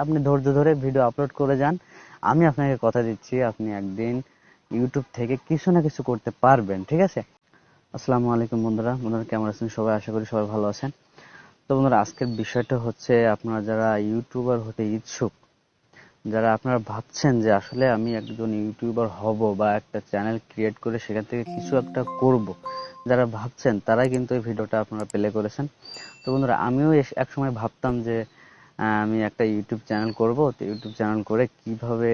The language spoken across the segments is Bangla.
আপনি ধৈর্য ধরে ভিডিও আপলোড করে যান। আমি আপনাকে কথা দিচ্ছি, আপনি একদিন ইউটিউব থেকে কিছু না কিছু করতে পারবেন, ঠিক আছে? আসসালামু আলাইকুম বন্ধুরা। বন্ধুরা, কেমন আছেন? সবাই আশা করি সবাই ভালো আছেন। তো বন্ধুরা, আজকের বিষয়টা হচ্ছে আপনারা যারা ইউটিউবার হতে ইচ্ছুক, যারা আপনারা ভাবছেন যে আসলে আমি একজন ইউটিউবার হব বা একটা চ্যানেল ক্রিয়েট করে সেখান থেকে কিছু একটা করব, যারা ভাবছেন, তারাই কিন্তু এই ভিডিওটা আপনারা প্লে করেছেন। তো বন্ধুরা, আমিও এস- একসময় ভাবতাম যে আমি একটা ইউটিউব চ্যানেল করব। তো ইউটিউব চ্যানেল করে কীভাবে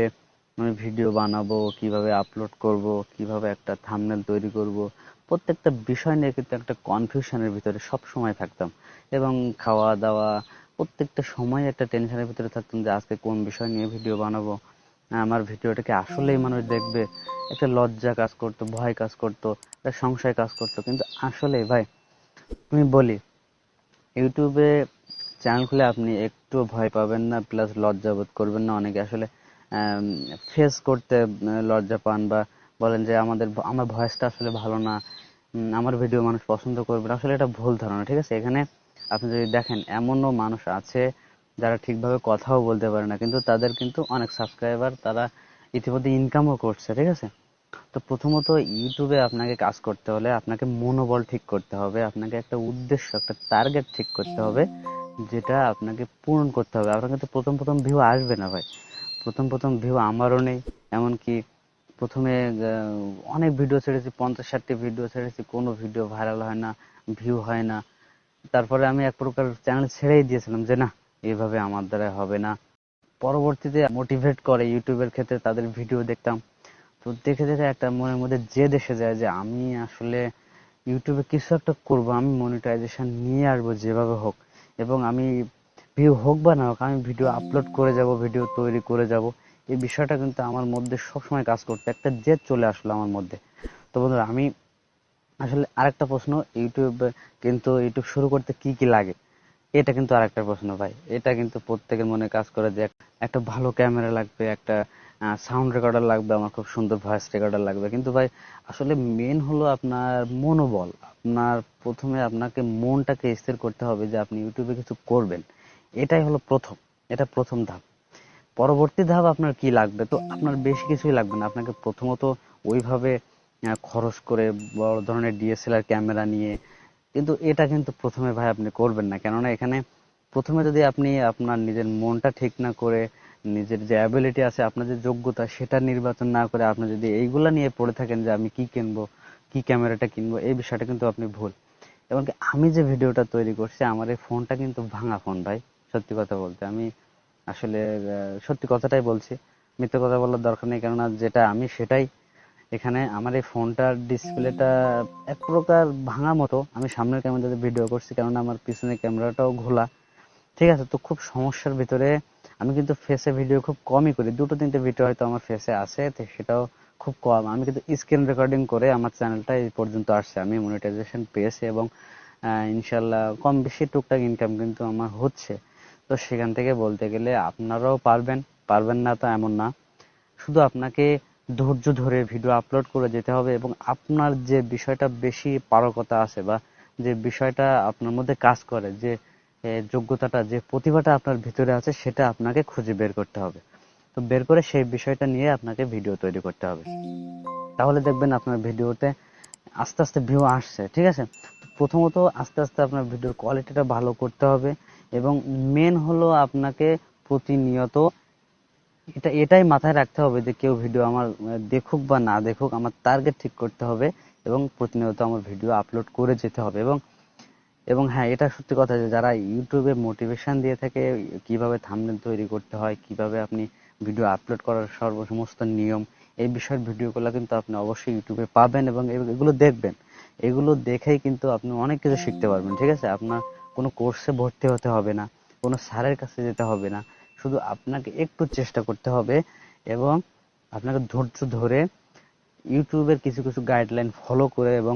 আমি ভিডিও বানাবো, কীভাবে আপলোড করব, কীভাবে একটা থাম্বনেল তৈরি করব, প্রত্যেকটা বিষয় নিয়ে কিন্তু একটা কনফিউশনের ভিতরে সব সময় থাকতাম। এবং খাওয়া দাওয়া, প্রত্যেকটা সময় একটা টেনশনের ভিতরে থাকতাম যে আজকে কোন বিষয় নিয়ে ভিডিও বানাবো। আমার ভিডিওটাকে আসলেই মানুষ দেখবে। একটা লজ্জা কাজ করতো, ভয় কাজ করতো, একটা সংশয় কাজ করতো। কিন্তু আসলে ভাই তুমি বলি ইউটিউবে চ্যানেল খুলে আপনি একটু ভয় পাবেন না প্লাস লজ্জা বোধ করবেন না অনেকে। আসলে ফেস করতে লজ্জা পান বা বলেন যে আমাদের আমার ভয়েসটা আসলে ভালো না আমার ভিডিও মানুষ পছন্দ করবে আসলে এটা ভুল ধারণা, ঠিক আছে? এখানে আপনি যদি দেখেন এমনও মানুষ আছে যারা ঠিকভাবে কথাও বলতে পারে না, কিন্তু তাদের কিন্তু অনেক সাবস্ক্রাইবার তারা ইতিমধ্যে ইনকামও করছে, ঠিক আছে? তো প্রথমত ইউটিউবে আপনাকে কাজ করতে হলে আপনাকে মনোবল ঠিক করতে হবে, আপনাকে একটা উদ্দেশ্য, একটা টার্গেট ঠিক করতে হবে। যেটা আপনাকে পূরণ করতে হবে। আপনাকে তো প্রথম প্রথম ভিউ আসবে না ভাই। প্রথম প্রথম ভিউ আমারও নেই। এমনকি প্রথমে অনেক ভিডিও ছেড়েছি, পঞ্চাশ ষাটটি ভিডিও ছেড়েছি, কোনো ভিডিও ভাইরাল হয় না ভিউ হয় না। তারপরে আমি এক প্রকার চ্যানেল ছেড়েই দিয়েছিলাম যে না এইভাবে আমার দ্বারা হবে না। পরবর্তীতে মোটিভেট করে ইউটিউবের ক্ষেত্রে তাদের ভিডিও দেখতাম। তো দেখে দেখে একটা মনের মধ্যে জেদ এসে যায় যে আমি আসলে ইউটিউবে কিছু একটা করব, আমি মনিটাইজেশন নিয়ে আসব যেভাবে হোক। এবং আমি ভিউ হোক বা না হোক, আমি ভিডিও আপলোড করে যাব, ভিডিও তৈরি করে যাব, এই বিষয়টা কিন্তু আমার মধ্যে সবসময় কাজ করতে। একটা জেদ চলে আসলো আমার মধ্যে। তো বন্ধুরা, আমি আসলে আরেকটা প্রশ্ন ইউটিউব কিন্তু ইউটিউব শুরু করতে কি কি লাগে? এটা কিন্তু আরেকটা প্রশ্ন ভাই। এটা কিন্তু প্রত্যেকের মনে কাজ করে যে একটা ভালো ক্যামেরা লাগবে, একটা সাউন্ড রেকর্ডার লাগবে, আমার খুব সুন্দর ভয়েস রেকর্ডার লাগবে। কিন্তু ভাই, আসলে মেন হলো আপনার মনোবল। আপনার প্রথমে আপনাকে মনটাকে স্থির করতে হবে যে আপনি ইউটিউবে কিছু করবেন। এটাই হলো প্রথম, এটা প্রথম ধাপ। পরবর্তী ধাপ আপনার কি লাগবে? তো আপনার বেশি কিছুই লাগবে না। আপনাকে প্রথমত ওইভাবে খরচ করে বড় ধরনের ডিএসএলআর ক্যামেরা নিয়ে, কিন্তু এটা কিন্তু প্রথমে ভাই আপনি করবেন না। কেননা এখানে প্রথমে যদি আপনি আপনার নিজের মনটা ঠিক না করে নিজের যে অ্যাবিলিটি আছে, আপনার যে যোগ্যতা, সেটা নির্বাচন না করে আপনি যদি এইগুলা নিয়ে পড়ে থাকেন যে আমি কি কিনবো, কি ক্যামেরাটা কিনবো, এই বিষয়টা কিন্তু আপনি ভুল। এমনকি আমি যে ভিডিওটা তৈরি করছি, আমার এই ফোনটা কিন্তু ভাঙা ফোন ভাই, সত্যি কথা বলতে। আমি আসলে সত্যি কথাটাই বলছি। মিথ্যে কথা বলার দরকার নেই, কেননা যেটা আমি সেটাই। এখানে আমার এই ফোনটার ডিসপ্লেটা এক প্রকার ভাঙা মতো আমি সামনের ক্যামেরাতে ভিডিও করছি, কেননা আমার পিছনের ক্যামেরাটাও ঘোলা। ঠিক আছে, তো খুব সমস্যার ভিতরে আমি কিন্তু ফেসে ভিডিও খুব কমই করি। দুটো, তিনটে ভিডিও হয়তো আমার ফেসে আছে, তো সেটাও খুব কম। আমি কিন্তু স্ক্রিন রেকর্ডিং করে আমার চ্যানেলটা এই পর্যন্ত আসছে। আমি মনিটাইজেশন পেয়েছি এবং ইনশাল্লাহ কম বেশি টুকটাক ইনকাম কিন্তু আমার হচ্ছে। তো সেখান থেকে বলতে গেলে আপনারাও পারবেন পারবেন না তো এমন না। শুধু আপনাকে ধৈর্য ধরে ভিডিও আপলোড করে যেতে হবে এবং আপনার যে বিষয়টা বেশি পারকতা আছে বা যে বিষয়টা আপনার মধ্যে কাজ করে, যে যোগ্যতাটা, যে প্রতিভাটা আপনার ভিতরে আছে, সেটা আপনাকে খুঁজে বের করতে হবে। তো বের করে সেই বিষয়টা নিয়ে আপনাকে ভিডিও তৈরি করতে হবে। তাহলে দেখবেন আপনার ভিডিওতে আস্তে আস্তে ভিউ আসছে, ঠিক আছে? প্রথমত আস্তে আস্তে আপনার ভিডিওর কোয়ালিটিটা ভালো করতে হবে এবং মেন হলো আপনাকে প্রতিনিয়ত এটা, এটাই মাথায় রাখতে হবে যে কেউ ভিডিও আমার দেখুক বা না দেখুক, আমার টার্গেট ঠিক করতে হবে এবং প্রতিনিয়ত আমার ভিডিও আপলোড করে যেতে হবে এবং এবং হ্যাঁ এটা সত্যি কথা যে যারা ইউটিউবে মোটিভেশন দিয়ে থাকে কীভাবে থাম্বনেল তৈরি করতে হয় কীভাবে আপনি ভিডিও আপলোড করার সর্ব সমস্ত নিয়ম এই বিষয়ের ভিডিওগুলো কিন্তু আপনি অবশ্যই ইউটিউবে পাবেন এবং এগুলো দেখবেন। এগুলো দেখেই কিন্তু আপনি অনেক কিছু শিখতে পারবেন ঠিক আছে? আপনার কোনো কোর্সে ভর্তি হতে হবে না কোনো স্যারের কাছে যেতে হবে না। শুধু আপনাকে একটু চেষ্টা করতে হবে এবং আপনাকে ধৈর্য ধরে ইউটিউবের কিছু কিছু গাইডলাইন ফলো করে এবং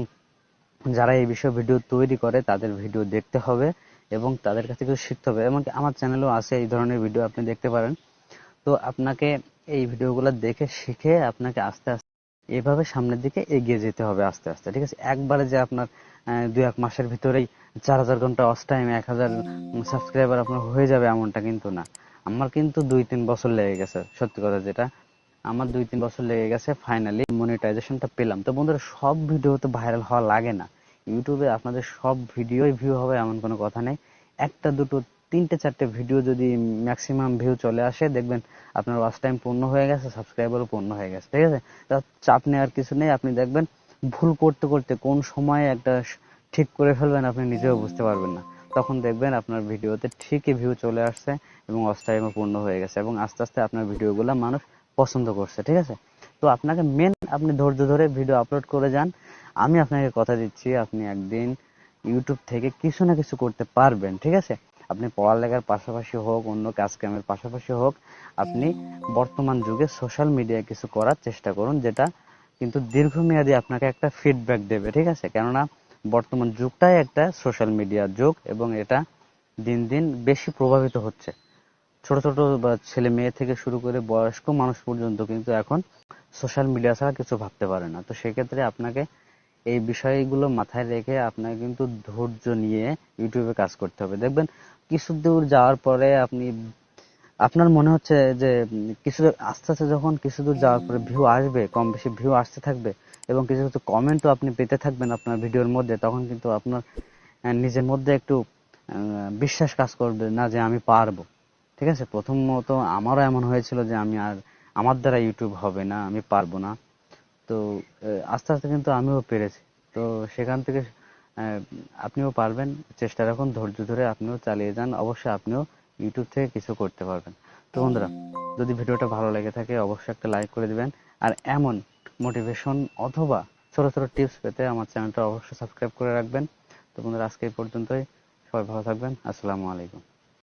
যারা এই বিষয়ে ভিডিও তৈরি করে, তাদের ভিডিও দেখতে হবে এবং তাদের কাছে কিছু শিখতে হবে। এমনকি আমার চ্যানেলও আছে এই ধরনের ভিডিও, আপনি দেখতে পারেন। তো আপনাকে এই ভিডিওগুলো দেখে শিখে আপনাকে আস্তে আস্তে এভাবে সামনের দিকে এগিয়ে যেতে হবে আস্তে আস্তে, ঠিক আছে? একবারে যে আপনার দুই এক মাসের ভিতরেই চার হাজার ঘণ্টা অস টাইমে এক হাজার সাবস্ক্রাইবার আপনার হয়ে যাবে এমনটা কিন্তু না। আমার কিন্তু দুই তিন বছর লেগে গেছে, সত্যি কথা যেটা। আমার দুই তিন বছর লেগে গেছে ফাইনালি মনিটাইজেশনটা পেলাম। তো বন্ধুরা, সব ভিডিও তো ভাইরাল হওয়া লাগে না। ইউটিউবে আপনাদের সব ভিডিওই ভিউ হবে, এমন কোনো কথা নেই। একটা, দুটো, তিনটে, চারটে ভিডিও যদি ম্যাক্সিমাম ভিউ চলে আসে, দেখবেন আপনার ওয়াচ টাইম পূর্ণ হয়ে গেছে সাবস্ক্রাইবারও পূর্ণ হয়ে গেছে, ঠিক আছে? তা চাপ নেওয়ার কিছু নেই, আপনি দেখবেন ভুল করতে করতে কোন সময়ে একটা ঠিক করে ফেলবেন আপনি নিজেও বুঝতে পারবেন না। তখন দেখবেন আপনার ভিডিওতে ঠিকই ভিউ চলে আসছে এবং ওয়াচ টাইমও পূর্ণ হয়ে গেছে এবং আস্তে আস্তে আপনার ভিডিওগুলো মানুষ পছন্দ করছে, ঠিক আছে? তো আপনাকে মেন আপনি ধৈর্য ধরে ভিডিও আপলোড করে যান। আমি আপনাকে কথা দিচ্ছি, আপনি একদিন ইউটিউব থেকে কিছু না কিছু করতে পারবেন, ঠিক আছে? আপনি পড়ালেখার পাশাপাশি হোক, অন্য কাজ কামের পাশাপাশি হোক, আপনি বর্তমান যুগে সোশ্যাল মিডিয়ায় কিছু করার চেষ্টা করুন, যেটা কিন্তু দীর্ঘমেয়াদী আপনাকে একটা ফিডব্যাক দেবে, ঠিক আছে? কেননা বর্তমান যুগটাই একটা সোশ্যাল মিডিয়ার যুগ এবং এটা দিন দিন বেশি প্রভাবিত হচ্ছে। ছোট ছোট ছেলে মেয়ে থেকে শুরু করে বয়স্ক মানুষ পর্যন্ত কিন্তু এখন সোশ্যাল মিডিয়া ছাড়া কিছু ভাবতে পারে না। তো সেক্ষেত্রে আপনাকে এই বিষয়গুলো মাথায় রেখে আপনাকে কিন্তু ধৈর্য নিয়ে ইউটিউবে কাজ করতে হবে। দেখবেন কিছু দূর যাওয়ার পরে আপনি, আপনার মনে হচ্ছে যে কিছু আস্তে আস্তে যখন কিছু দূর যাওয়ার পরে ভিউ আসবে, কম বেশি ভিউ আসতে থাকবে এবং কিছু কিছু কমেন্টও আপনি পেতে থাকবেন আপনার ভিডিওর মধ্যে, তখন কিন্তু আপনার নিজের মধ্যে একটু বিশ্বাস কাজ করবে না যে আমি পারব। ঠিক আছে? প্রথমত আমারও এমন হয়েছিল যে আমি আর আমার দ্বারা ইউটিউব হবে না, আমি পারব না। তো আস্তে আস্তে কিন্তু আমিও পেরেছি। তো সেখান থেকে আপনিও পারবেন। চেষ্টা রাখুন, ধৈর্য ধরে আপনিও চালিয়ে যান। অবশ্যই আপনিও ইউটিউব থেকে কিছু করতে পারবেন। তো বন্ধুরা, যদি ভিডিওটা ভালো লেগে থাকে, অবশ্যই একটা লাইক করে দিবেন। আর এমন মোটিভেশন অথবা ছোট ছোট টিপস পেতে আমার চ্যানেলটা অবশ্যই সাবস্ক্রাইব করে রাখবেন। তো বন্ধুরা, আজকে এই পর্যন্তই। সবাই ভালো থাকবেন। আসসালামু আলাইকুম।